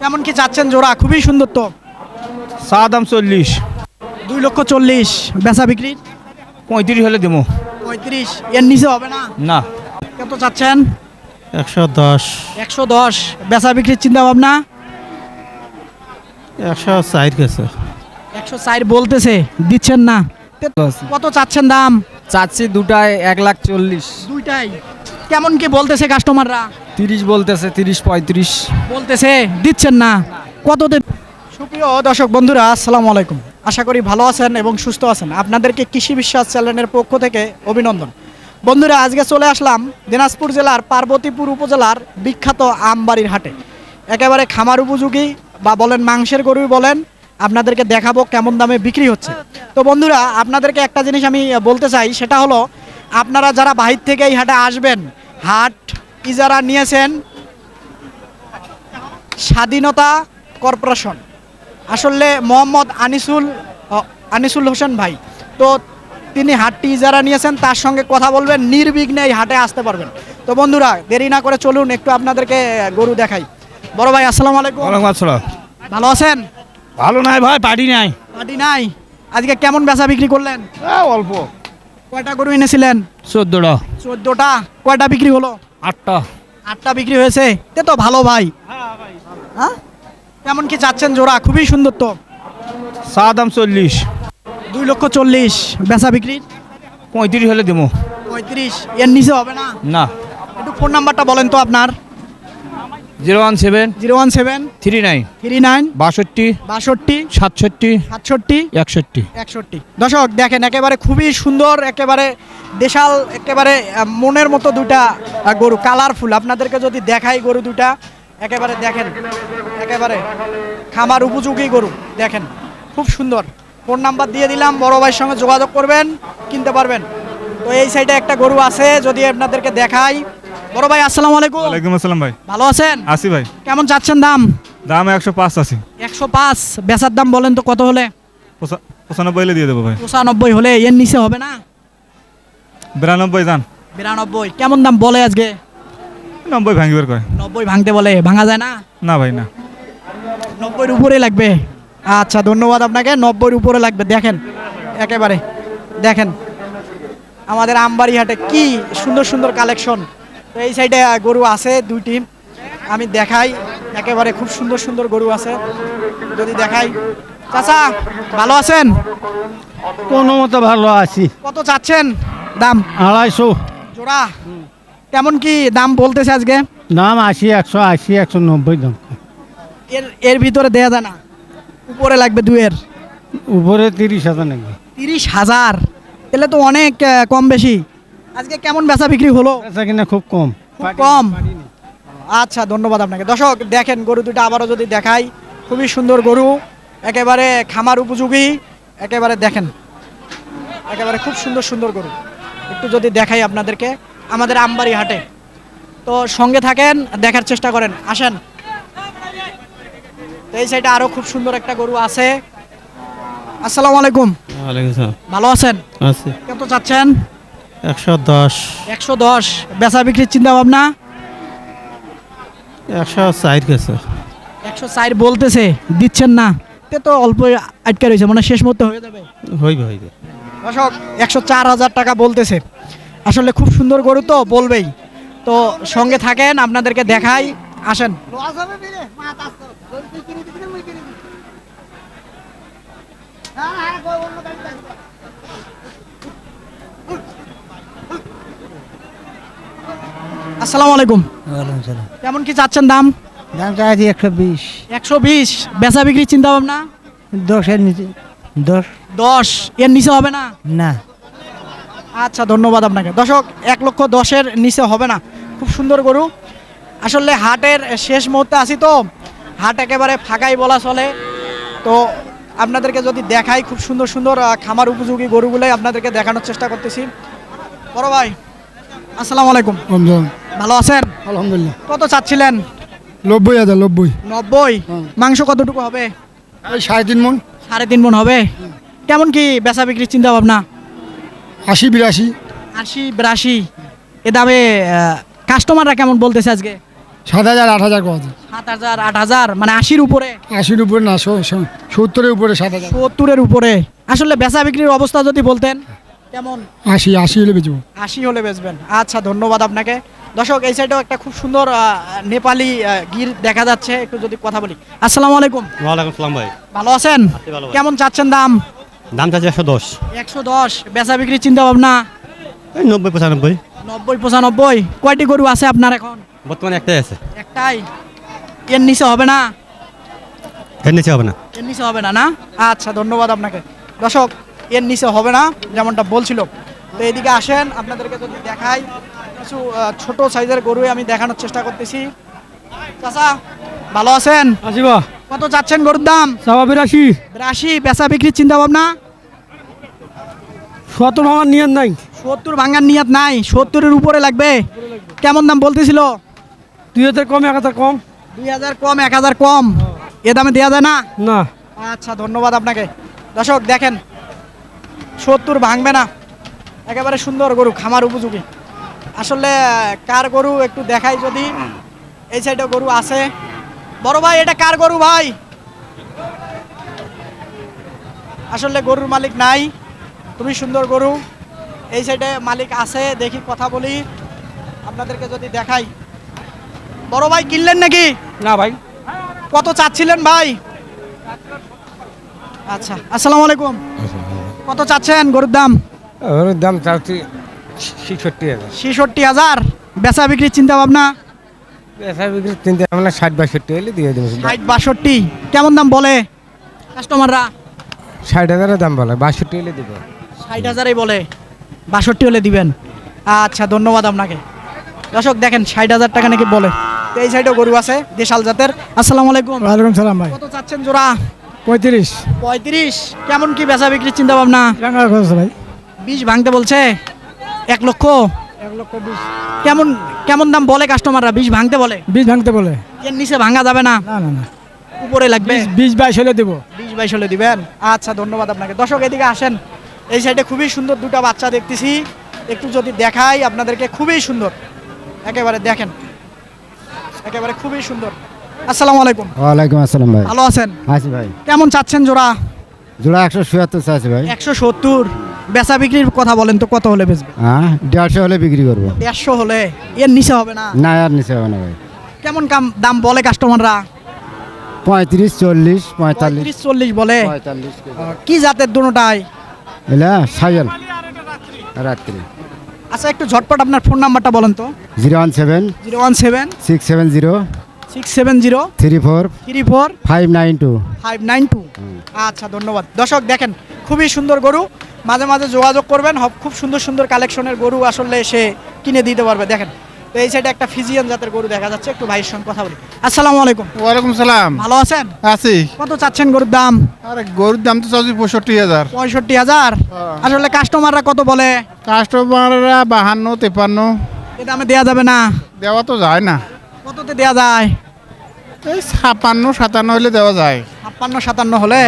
কেমন কি চাচ্ছেন জোড়া খুবই সুন্দর তো। চা দাম চল্লিশ। দুই লক্ষ চল্লিশ। বেচা বিক্রি? পঁয়ত্রিশ হলে দেবো পঁয়ত্রিশ। এর নিচে হবে না? না। কত চাচ্ছেন? একশো দশ। একশো দশ। বেচা বিক্রির চিন্তা ভাবনা? একশো চার গেছে। একশো চার বলতেছে দিচ্ছেন না। কত চাচ্ছেন দাম? চাচ্ছি দুটায় এক লাখ চল্লিশ। দুইটাই। কেমন কি বলতেছে কাস্টমাররা তিরিশ বলতেছে তিরিশ পঁয়ত্রিশ। বলতেছে দিচ্ছেন না। কততে সুপ্রিয় দর্শক বন্ধুরা আসসালামু আলাইকুম। আশা করি ভালো আছেন এবং সুস্থ আছেন। আপনাদেরকে কৃষি বিশ্বাস চ্যানেলের পক্ষ থেকে অভিনন্দন। বন্ধুরা আজকে চলে আসলাম দিনাজপুর জেলার পার্বতীপুর উপজেলার বিখ্যাত আমবাড়ির হাটে। একেবারে খামার উপযোগী বা বলেন মাংসের গরুই বলেন আপনাদেরকে দেখাবো কেমন দামে বিক্রি হচ্ছে। তো বন্ধুরা আপনাদেরকে একটা জিনিস আমি বলতে চাই সেটা হলো আপনারা যারা বাহির থেকে এই হাটে আসবেন হাট ইজারা নিয়েছেন? স্বাধীনতা কর্পোরেশন। আসলে মোহাম্মদ আনিসুল আনিসুল হোসেন ভাই। তো তিনি হাটটি ইজারা নিয়েছেন তার সঙ্গে কথা বলবেন নির্বিঘ্নে এই হাটে আসতে পারবেন। তো বন্ধুরা দেরি না করে চলুন একটু আপনাদেরকে গরু দেখাই। বড় ভাই আসসালাম আলাইকুম। আসসালাম। ভালো আছেন? ভালো নাই ভাই পাটি নাই। পার্টি নাই? আজকে কেমন বেচা বিক্রি করলেন? অল্প। কয়টা গরু এনেছিলেন? চোদ্দোটা। চোদ্দোটা? কয়টা বিক্রি হলো? আটটা। আটটা বিক্রি হয়েছে? তে তো ভালো ভাই। হ্যাঁ কেমন কি চাচ্ছেন জোড়া? খুবই সুন্দর তো। চা দাম চল্লিশ। দুই লক্ষ চল্লিশ। বেচা বিক্রি? পঁয়ত্রিশ হলে দেবো পঁয়ত্রিশ। এর নিচে হবে না? না। একটু ফোন নাম্বারটা বলেন তো আপনার। Zero one seven zero one seven three nine three nine বাষট্টি বাষট্টি সাতষট্টি সাতষট্টি একষট্টি একষট্টি। দর্শক দেখেন একেবারে খুবই সুন্দর একেবারে দেশাল একেবারে মনের মতো দুটা গরু কালারফুল আপনাদেরকে যদি দেখাই গরু দুটা একেবারে দেখেন একেবারে খামার উপযোগী গরু দেখেন খুব সুন্দর। ফোন নাম্বার দিয়ে দিলাম বড় ভাইয়ের সঙ্গে যোগাযোগ করবেন কিনতে পারবেন। তো এই সাইডে একটা গরু আছে যদি আপনাদেরকে দেখাই বড় ভাই আসসালামু আলাইকুম। ওয়ালাইকুম আসসালাম ভাই। ভালো আছেন? আসি ভাই। কেমন চাচ্ছেন দাম? দাম একশো পাঁচ একশো পাঁচ। বেচার দাম বলেন তো কত হলে? পঁচা- পঁচানব্বই হলে দিয়ে দেবো ভাই। পঁচানব্বই হলে এর নিচে হবে না? বিরানব্বই যান। বিরানব্বই। কেমন দাম বলে আজকে? নব্বই ভাঙিবার কয়। নব্বই ভাঙতে বলে ভাঙা যায় না? না ভাই না। নব্বইয়ের উপরে লাগবে? আচ্ছা ধন্যবাদ আপনাকে। নব্বইয়ের উপরে লাগবে। দেখেন একেবারে। দেখেন আমাদের আমবাড়ি হাটে কি সুন্দর সুন্দর কালেকশন। তো এই সাইডে গরু আছে দুইটি আমি দেখাই একেবারে খুব সুন্দর সুন্দর গরু আছে। যদি দেখাই। চাচা ভালো আছেন? কোনো মতো ভালো আছি। কত চাচ্ছেন দাম? আড়াইশো। জোড়া। কেমন কি দাম বলতেছে আজকে? দাম আশি একশো আশি একশো নব্বই দাম। এর এর ভিতরে দেয়া যায় না। উপরে লাগবে দুয়ের উপরে তিরিশ হাজার নাকি? তিরিশ হাজার। তাহলে তো অনেক কম বেশি। আজকে কেমন বেচা বিক্রি হলো? বেচা কিনা খুব কম। কম? আচ্ছা ধন্যবাদ আপনাকে। দর্শক দেখেন গরু দুটো আবারও যদি দেখাই খুবই সুন্দর গরু একেবারে খামার উপযোগী একেবারে দেখেন একেবারে খুব সুন্দর সুন্দর গরু। একটু যদি দেখাই আপনাদেরকে আমাদের আমবাড়ি হাটে। তো সঙ্গে থাকেন দেখার চেষ্টা করেন। আসেন। তো এই সাইডে আরও খুব সুন্দর একটা গরু আছে। আসসালামু আলাইকুম। ভালো আছেন? আছে। কত চাচ্ছেন? একশো দশ। একশো দশ। বেচা বিক্রির চিন্তা ভাবনা একশো চার গেছে। একশো চার বলতেছে দিচ্ছেন না। তে তো অল্প আটকে রয়েছে মানে শেষ মতো হয়ে যাবে। হইবে হইবে। দর্শক একশো চার হাজার টাকা বলতেছে। আসলে খুব সুন্দর গরু তো বলবেই। তো সঙ্গে থাকেন আপনাদেরকে দেখাই। আসেন। আসসালামু আলাইকুম। কেমন কি চাচ্ছেন দাম? দাম চাইছি একশো বিশ। একশো বিশ। বেচা বিক্রির চিন্তা ভাবনা দশের নিচে। দশ। দশ। এর নিচে হবে না? না। আচ্ছা ধন্যবাদ আপনাকে। দর্শক এক লক্ষ দশের নিচে হবে না। খুব সুন্দর গরু। আসলে হাটের শেষ মুহূর্তে আসি তো। হাট একেবারে ফাঁকাই বলা চলে। তো আপনাদেরকে যদি দেখাই খুব সুন্দর সুন্দর খামার উপযোগী গরুগুলোই আপনাদেরকে দেখানোর চেষ্টা করতেছি। বড় ভাই আসসালামু আলাইকুম। ভালো আছেন? আলহামদুলিল্লাহ। কত চাচ্ছিলেন? নব্বই হাজার নব্বই। নব্বই? মাংস কতটুকু হবে? সাড়ে তিন মন সাড়ে তিন মন হবে? কেমন কি বেচা বিক্রির চিন্তা ভাবনা আশি বিরাশি। আশি বিরাশি। এ দামে কাস্টমাররা কেমন বলতেছে আজকে? সাত হাজার আট হাজার সাত হাজার আট হাজার? মানে আশির উপরে? আশির উপরে না সত্তরের উপরে সাত হাজার। সত্তরের উপরে। আসলে বেচা বিক্রির অবস্থা যদি বলতেন কেমন? আশি আশি হলে বেচবো। আশি হলে বেচবেন। আচ্ছা ধন্যবাদ আপনাকে। দর্শক এই সাইডেও একটা খুব সুন্দর নেপালি গির দেখা যাচ্ছে। একটু যদি কথা বলি। আসসালামু আলাইকুম। ওয়ালাইকুম সালাম ভাই। ভালো আছেন? কেমন চাচ্ছেন দাম? দাম চাচ্ছি একশো দশ। একশো দশ। বেচা বিক্রির চিন্তা ভাবনা? এই নব্বই পঁচানব্বই। নব্বই পঁচানব্বই। কয়টি গরু আছে আপনার এখন? বর্তমানে একটাই আছে। একটাই? এর নিচে হবে না? এর নিচে হবে না। এর নিচে হবে না না? আচ্ছা ধন্যবাদ আপনাকে। দর্শক এর নিচে হবে না যেমনটা বলছিল। তো এদিকে আসেন আপনাদেরকে যদি দেখাই কিছু ছোট সাইজের গরু আমি দেখানোর চেষ্টা করতেছি। চাচা ভালো আছেন? আসিবা কত চাচ্ছেন গরুর দাম? সাবা বিরাশি। রাশি বেচা বিক্রির চিন্তা ভাবনা সত্তর আমার নিয়ত নাই। সত্তর ভাঙার নিয়াত নাই সত্তরের উপরে লাগবে। কেমন দাম বলতেছিল? দুই হাজার কম এক হাজার কম। দুই হাজার কম এক হাজার কম। এ দামে দেওয়া যায় না? না। আচ্ছা ধন্যবাদ আপনাকে। দর্শক দেখেন সত্তর ভাঙবে না। একেবারে সুন্দর গরু খামার উপযোগী। আসলে কার গরু একটু দেখাই যদি। এই সাইডে গরু আছে। বড় ভাই এটা কার গরু ভাই? আসলে গরুর মালিক নাই। তুমি সুন্দর গরু। এই সাইডে মালিক আছে দেখি কথা বলি। আপনাদেরকে যদি দেখাই। বড় ভাই কিনলেন নাকি? না ভাই। কত চাচ্ছিলেন ভাই? আচ্ছা আসসালামু আলাইকুম। কত চাচ্ছেন গরুর দাম? ওর দাম চাচ্ছি ছিষট্টি হাজার। ছেষট্টি হাজার। বেচা বিক্রির চিন্তা ভাবনা? পেশা বিক্রি তিনটে আমরা ষাট বাষট্টি হলে দিয়ে দেবো। ষাট বাষট্টি। কেমন দাম বলে কাস্টমাররা? ষাট হাজারের দাম বলে বাষট্টি হলে দেবো। ষাট হাজারই বলে বাষট্টি হলে দিবেন। আচ্ছা ধন্যবাদ আপনাকে। দর্শক দেখেন ষাট হাজার টাকা নাকি বলে। এই সাইডেও গরু আছে দেশাল জাতের। আসসালামু আলাইকুম। ওয়ালাইকুম সালাম ভাই। কত চাচ্ছেন জোড়া? পঁয়ত্রিশ। পঁয়ত্রিশ। কেমন কি বেচা বিক্রির চিন্তা ভাবনা ভাই। বিশ ভাঙতে বলছে? এক লক্ষ? এক লক্ষ বিশ। কেমন কেমন দাম বলে কাস্টমাররা বিষ ভাঙতে বলে? বীজ ভাঙতে বলে। এর নিচে ভাঙা যাবে না? না না না। উপরে লাগবে? বিশ বাইশ হলে দেবো। বিশ বাইশ হলে দিবেন? আচ্ছা ধন্যবাদ আপনাকে। দর্শক এদিকে আসেন। এই সাইডে খুবই সুন্দর দুটো বাচ্চা দেখতেছি। একটু যদি দেখাই আপনাদেরকে খুবই সুন্দর। একেবারে দেখেন। একেবারে খুবই সুন্দর। আসসালামু আলাইকুম। ওয়ালাইকুম আসসালাম ভাই। ভালো আছেন? আছি ভাই। কেমন চাচ্ছেন জোড়া? জোড়া একশো চুয়াত্তর আছে ভাই। একশো সত্তর। বেচা বিক্রির কথা বলেন তো কত হলে বেচবে? হ্যাঁ দেড়শো হলে বিক্রি করব। দেড়শো হলে? এর নিচে হবে না? না আর নিচে হবে না ভাই। কেমন কাম দাম বলে কাস্টমাররা? পঁয়ত্রিশ চল্লিশ পঁয়তাল্লিশ। চল্লিশ বলে? পঁয়তাল্লিশ কি জাতের দুটাই এলা সাইল রাত্রি। আচ্ছা একটু ঝটপট আপনার ফোন নাম্বারটা বলেন তো। Zero one seven zero one seven six seven zero six seven zero three four three four five nine two. Five nine two. আচ্ছা ধন্যবাদ। দর্শক দেখেন খুবই সুন্দর গরু। মাঝে মাঝে যোগাযোগ করবেন। খুব সুন্দর সুন্দর কালেকশনের গরু আসলে সে কিনে দিতে পারবে। দেখেন তো এই সাইডে একটা ফিজিয়ান জাতের গরু দেখা যাচ্ছে। একটু ভাইয়ের সঙ্গে কথা বলি। আসসালামু আলাইকুম। ওয়ালাইকুম সালাম। ভালো আছেন? আছি। কত চাচ্ছেন গরুর দাম? আরে গরুর দাম তো চাচ্ছি পঁয়ষট্টি হাজার। পঁয়ষট্টি হাজার? আসলে কাস্টমাররা কত বলে? কাস্টমাররা বাহান্ন তেপান্ন। এ দামে দেওয়া যাবে না। দেওয়া তো যায় না। কততে দেওয়া যায়? এই ছাপান্ন সাতান্ন হলে দেওয়া যায়। ছাপ্পান্ন সাতান্ন হলে?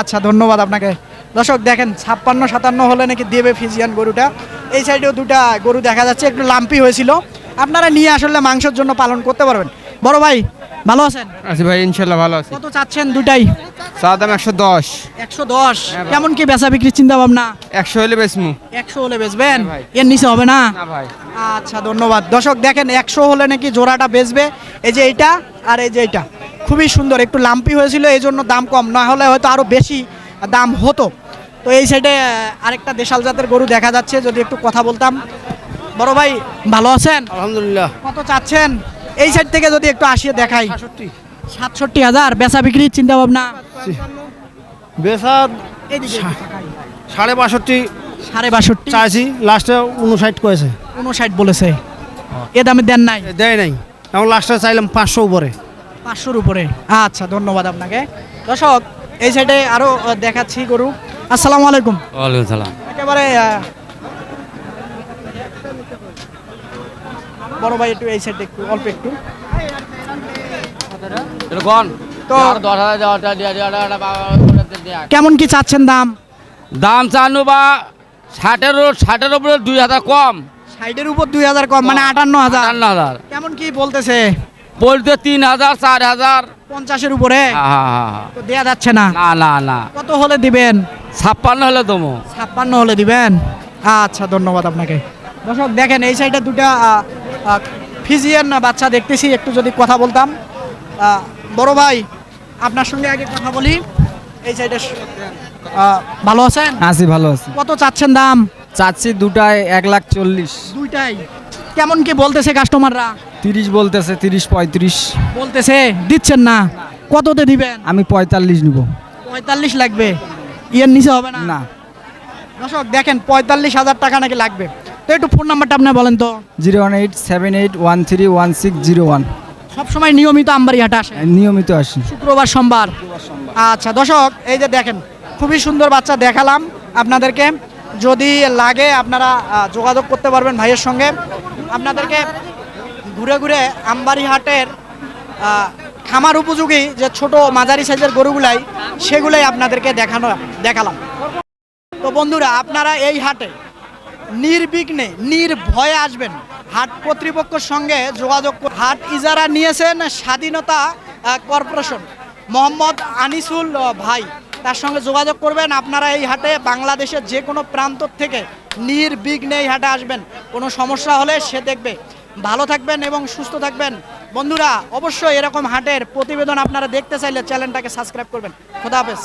আচ্ছা ধন্যবাদ আপনাকে। দর্শক দেখেন ছাপ্পান্ন সাতান্ন হলে নাকি দেবে ফিজিয়ান গরুটা। এই সাইডেও দুটা গরু দেখা যাচ্ছে একটু লাম্পি হয়েছিল। আপনারা নিয়ে আসলে মাংসের জন্য পালন করতে পারবেন। বড় ভাই ভালো আছেন? আছি ভাই ইনশাল্লাহ ভালো আছি। কত চাচ্ছেন দুটাই? চা দাম একশো দশ। একশো দশ। কেমন কি বেচা বিক্রির চিন্তা ভাবনা একশো হলে বেচমু। একশো হলে বেচবেন? এর নিচে হবে না? না ভাই। আচ্ছা ধন্যবাদ। দর্শক দেখেন একশো হলে নাকি জোড়াটা বেচবে। এই যে এইটা আর এই যে এইটা। খুবই সুন্দর একটু লাম্পি হয়েছিল এই জন্য দাম কম। না হলে হয়তো আরও বেশি দাম হতো। তো এই সাইডে আরেকটা দেশাল জাতের গরু দেখা যাচ্ছে যদি একটু কথা বলতাম। বড় ভাই ভালো আছেন? আলহামদুলিল্লাহ। কত চাচ্ছেন? এই সাইড থেকে যদি একটু আসিয়ে দেখাই। সাতষট্টি। হাজার বেচা বিক্রির চিন্তা ভাবনা তাকাই। সাড়ে বাষট্টি। সাড়ে বাষট্টি। চাইছি লাস্টে উনষাট করেছে। উনষাট বলেছে। এ দামে দেন নাই। দেয় নাই। এখন লাস্টে চাইলাম পাঁচশো উপরে। পাঁচশোর উপরে। আচ্ছা ধন্যবাদ আপনাকে। দর্শক এই সাইডে আরও আহ, দেখাচ্ছি গরু। আসসালামু আলাইকুম। ওয়ালাইকুম সালাম। একেবারে বড় ভাই একটু এই সাইডে একটু অল্প একটু। তো কেমন কি চাচ্ছেন দাম? দাম চানু বা ষাটের ষাটের উপরে দুই হাজার কম। সাইডের উপর দুই হাজার কম মানে আটান্ন হাজার। আটান্ন হাজার। কেমন কি বলতেছে? বলতে তিন হাজার চার হাজার। পঞ্চাশের উপরে? হ্যাঁ, হ্যাঁ, হ্যাঁ। তো দেয়া যাচ্ছে না। না না না। কত হলে দিবেন? ছাপ্পান্ন হলে দমো। ছাপ্পান্ন হলে দিবেন? আচ্ছা ধন্যবাদ আপনাকে। দর্শক দেখেন এই সাইডে দুটা ফিজিয়ান বাচ্চা দেখতেছি একটু যদি কথা বলতাম। বড় ভাই আপনার সঙ্গে আগে কথা বলি। এই সাইডে ভালো আছেন? আছি ভালো আছি। কত চাচ্ছেন দাম? চাচ্ছি দুটায় এক লাখ চল্লিশ। দুইটাই। কেমন কি বলতেছে কাস্টমাররা তিরিশ বলতেছে তিরিশ পঁয়ত্রিশ। বলতেছে দিচ্ছেন না। কততে দিবেন? আমি পঁয়তাল্লিশ নিব। পঁয়তাল্লিশ লাগবে। ইয়ের নিচে হবে না? না। দর্শক দেখেন পঁয়তাল্লিশ হাজার টাকা নাকি লাগবে। তো একটু ফোন নাম্বারটা আপনি বলেন তো। Zero one eight seven eight one three one six zero one. সব সময় নিয়মিত আমবাড়ি হাটে আসে নিয়মিত আসি। শুক্রবার সোমবার? আচ্ছা দর্শক এই যে দেখেন খুবই সুন্দর বাচ্চা দেখালাম আপনাদেরকে। যদি লাগে আপনারা যোগাযোগ করতে পারবেন ভাইয়ের সঙ্গে। আপনাদেরকে ঘুরে ঘুরে আমবাড়ি হাটের খামার উপযোগী যে ছোট মাঝারি সাইজের গরুগুলাই সেগুলাই আপনাদেরকে দেখানো দেখালাম। তো বন্ধুরা আপনারা এই হাটে নির্বিঘ্নে, নির্ভয়ে আসবেন। হাট কর্তৃপক্ষের সঙ্গে যোগাযোগ হাট ইজারা নিয়েছেন স্বাধীনতা কর্পোরেশন। মোহাম্মদ আনিসুল ভাই, তার সঙ্গে যোগাযোগ করবেন। আপনারা এই হাটে বাংলাদেশের যে কোনো প্রান্ত থেকে নির্বিঘ্নে এই হাটে আসবেন। কোনো সমস্যা হলে সে দেখবে। ভালো থাকবেন এবং সুস্থ থাকবেন। বন্ধুরা, অবশ্যই এরকম হাটের প্রতিবেদন আপনারা দেখতে চাইলে চ্যানেলটাকে সাবস্ক্রাইব করবেন। খোদা হাফেজ।